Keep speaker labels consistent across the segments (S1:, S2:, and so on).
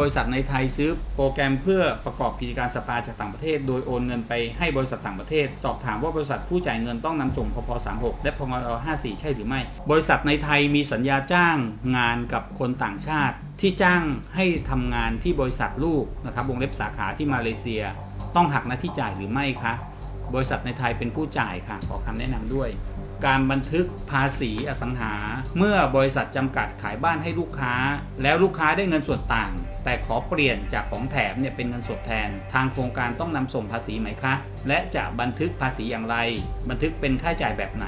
S1: บริษัทในไทยซื้อโปรแกรมเพื่อประกอบกิจการสปาจากต่างประเทศ โดยโอนเงินไปให้บริษัทต่างประเทศ สอบถามว่าบริษัทผู้จ่ายเงินต้องนำส่งพพ36 และพงอ54 ใช่หรือไม่ บริษัทในไทยมีสัญญาจ้างงานกับคนต่างชาติ ที่จ้างให้ทำงานที่บริษัทลูกนะครับวงเล็บสาขาที่มาเลเซีย ต้องหักหน้าที่จ่ายหรือไม่คะบริษัทในไทยเป็นผู้จ่ายค่ะขอคำแนะนำด้วย การบันทึกภาษีอสังหา เมื่อบริษัทจำกัดขายบ้านให้ลูกค้า แล้วลูกค้าได้เงินส่วนต่าง แต่ขอเปลี่ยนจากของแถมเนี่ยเป็นเงินสดแทน ทางโครงการต้องนำส่งภาษีไหมคะ และจะบันทึกภาษีอย่างไร บันทึกเป็นค่าใช้จ่ายแบบไหน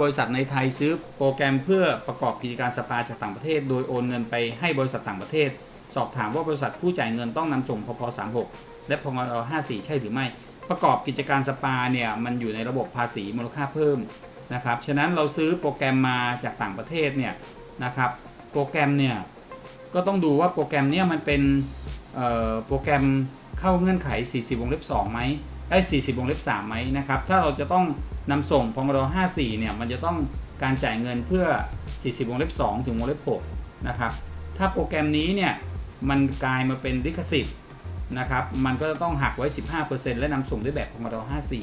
S1: บริษัทในไทยซื้อโปรแกรมเพื่อประกอบกิจการสปาจากต่างประเทศ โดยโอนเงินไปให้บริษัทต่างประเทศ สอบถามว่าบริษัทผู้จ่ายเงินต้องนำส่งพพ36 และพงอ54 ใช่หรือไม่ ประกอบกิจการสปาเนี่ยมันอยู่ในระบบภาษีมูลค่าเพิ่มนะครับฉะนั้นเราซื้อโปรแกรมมาจากต่างประเทศเนี่ยนะครับโปรแกรมเนี่ยก็ต้องดูว่าโปรแกรมเนี่ยมันเป็นโปรแกรมเข้าเงื่อนไข 40 วงเล็บ2ไหมไอ้40 วงเล็บ3ไหมนะครับ ถ้าเราจะต้องนำส่งพงร54 เนี่ย มันจะต้องการจ่ายเงินเพื่อ 40 วงเล็บ2ถึงวงเล็บ6นะครับ ถ้าโปรแกรมนี้เนี่ย มันกลายมาเป็นลิขสิทธิ์นะครับ มันก็จะต้องหักไว้ 15%และนำส่งด้วยแบบพงร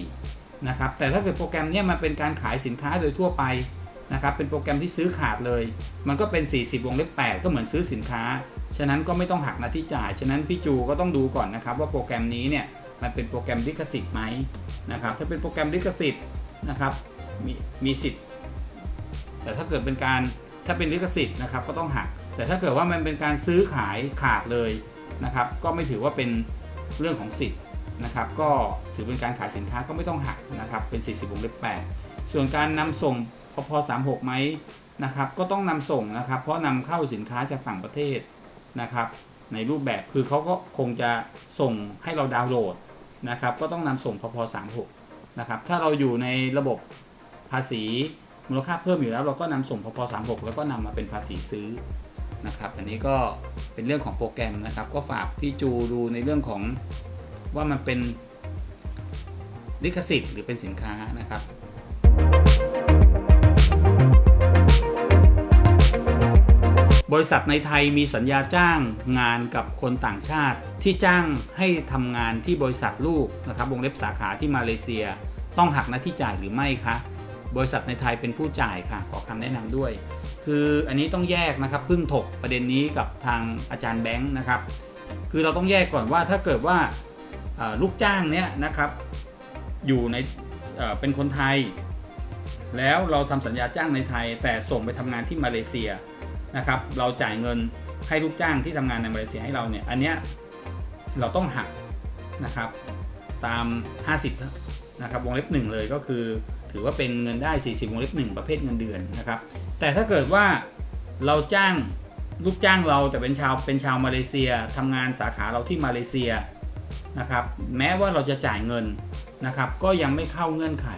S1: 54 นะครับ แต่ถ้าเกิดโปรแกรมนี้มันเป็นการขายสินค้าโดยทั่วไปนะครับ เป็นโปรแกรมที่ซื้อขาดเลย มันก็เป็น 40 วงเล็บ 8 ก็เหมือนซื้อสินค้า ฉะนั้นก็ไม่ต้องหักหน้าที่จ่าย ฉะนั้นพี่จูก็ต้องดูก่อนนะครับ ว่าโปรแกรมนี้เนี่ยมันเป็นโปรแกรมลิขสิทธิ์ไหมนะครับ ถ้าเป็นโปรแกรมลิขสิทธิ์นะครับมีมีสิทธิ์ แต่ถ้าเกิดเป็นการถ้าเป็นลิขสิทธิ์นะครับก็ต้องหัก แต่ถ้าเกิดว่ามันเป็นการซื้อขายขาดเลยนะครับ ก็ไม่ถือว่าเป็นเรื่องของสิทธิ์นะครับ ก็ถือเป็นการขายสินค้าก็ไม่ต้องหักนะครับ เป็น 40วงเล็บ8ส่วนการนำส่งพพ36ไหมนะครับ ก็ต้องนำส่งนะครับ เพราะนำเข้าสินค้าจากต่างประเทศนะครับ ในรูปแบบคือเขาก็คงจะส่งให้เราดาวน์โหลดนะครับ ก็ต้องนำส่งพพ36นะครับ ถ้าเราอยู่ในระบบภาษีมูลค่าเพิ่มอยู่แล้ว เราก็นำส่งพพ36แล้วก็นำมาเป็นภาษีซื้อ นะครับ อันนี้ก็เป็นเรื่องของโปรแกรมนะครับ ก็ฝากพี่จูดูในเรื่องของว่ามันเป็นลิขสิทธิ์หรือเป็นสินค้านะครับบริษัทในไทยมีสัญญาจ้างงานกับคนต่างชาติ ที่จ้างให้ทำงานที่บริษัทลูกนะครับวงเล็บสาขาที่มาเลเซีย ต้องหักหน้าที่จ่ายหรือไม่คะ บริษัทในไทยเป็นผู้จ่ายค่ะ ขอคำแนะนำด้วย คืออันนี้ต้องแยกนะครับพิ่งถกประเด็นนี้กับทางอาจารย์แบงค์นะครับ คือเราต้องแยกก่อนว่าถ้าเกิดว่าลูกจ้างเนี่ยนะครับอยู่ในเป็นคนไทย แล้วเราทำสัญญาจ้างในไทย แต่ส่งไปทำงานที่มาเลเซียนะครับ เราจ่ายเงินให้ลูกจ้างที่ทำงานในมาเลเซียให้เราเนี่ยอันเนี้ยเราต้องหักนะครับตาม 50 นะครับวงเล็บหนึ่งเลยก็คือ ถือว่าเป็นเงินได้ 40 วงเล็บหนึ่งประเภทเงินเดือนนะครับ แต่ถ้าเกิดว่าเราจ้างลูกจ้างเราแต่เป็นชาวเป็นชาวมาเลเซียทำงานสาขาเราที่มาเลเซียนะครับแม้ว่าเราจะจ่ายเงินนะครับก็ยังไม่เข้าเงื่อนไข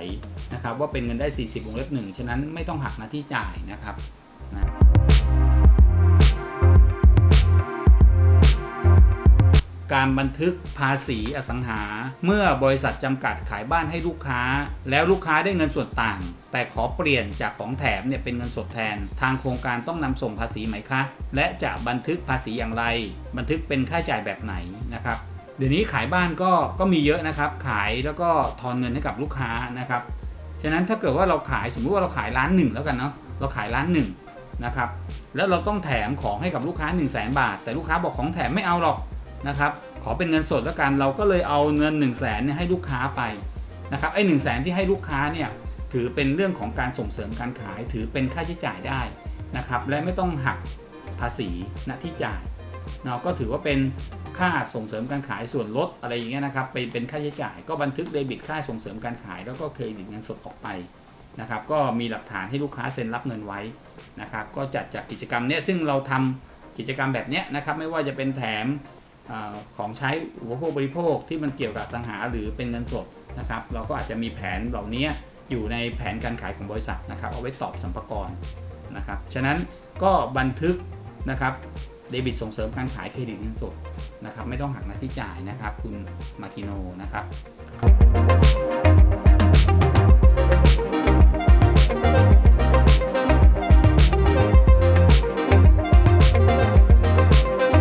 S1: นะครับว่าเป็นเงินได้ 40 วงเล็บหนึ่งฉะนั้นไม่ต้องหักหน้าที่จ่ายนะครับนะ การบันทึกภาษีอสังหา เมื่อบริษัทจำกัดขายบ้านให้ลูกค้า แล้วลูกค้าได้เงินส่วนต่าง แต่ขอเปลี่ยนจากของแถมเนี่ยเป็นเงินสดแทน ทางโครงการต้องนำส่งภาษีไหมคะ และจะบันทึกภาษีอย่างไร บันทึกเป็นค่าใช้จ่ายแบบไหนนะครับเดี๋ยวนี้ขายบ้านก็ก็มีเยอะนะครับ ขายแล้วก็ทอนเงินให้กับลูกค้านะครับฉะนั้นถ้าเกิดว่าเราขายสมมุติว่าเราขายร้านหนึ่งแล้วกันเนาะเราขายร้านหนึ่งนะครับแล้วเราต้องแถมของให้กับลูกค้า 1 0 0 0 0แบาท แต่ลูกค้าบอกของแถมไม่เอาหรอก นะครับ ขอเป็นเงินสดแล้วกัน เราก็เลยเอาเงิน 1 0 0 0 0แสนเนี่ยให้ลูกค้าไปนะครับ ไอ้หนึ่งแสนที่ให้ลูกค้าเนี่ยถือเป็นเรื่องของการส่งเสริมการขาย ถือเป็นค่าใช้จ่ายได้นะครับ และไม่ต้องหักภาษีณที่จ่ายเนาะก็ถือว่าเป็นค่าส่งเสริมการขายส่วนลดอะไรอย่างเงี้ยนะครับเป็นเป็นค่าใช้จ่ายก็บันทึกเดบิตค่าส่งเสริมการขาย แล้วก็เครดิตเงินสดออกไปนะครับ ก็มีหลักฐานให้ลูกค้าเซ็นรับเงินไว้นะครับ ก็จัดจากกิจกรรมเนี้ยซึ่งเราทำกิจกรรมแบบเนี้ยนะครับ ไม่ว่าจะเป็นแถม ของใช้อุปโภคบริโภคที่มันเกี่ยวกับสังหาหรือเป็นเงินสดนะครับ เราก็อาจจะมีแผนเหล่านี้อยู่ในแผนการขายของบริษัทนะครับ เอาไว้ตอบสัมภาระนะครับ ฉะนั้นก็บันทึกนะครับเดบิตส่งเสริมการขายเครดิตเงินสดนะครับ ไม่ต้องหักหน้าที่จ่ายนะครับ คุณมากิโนนะครับ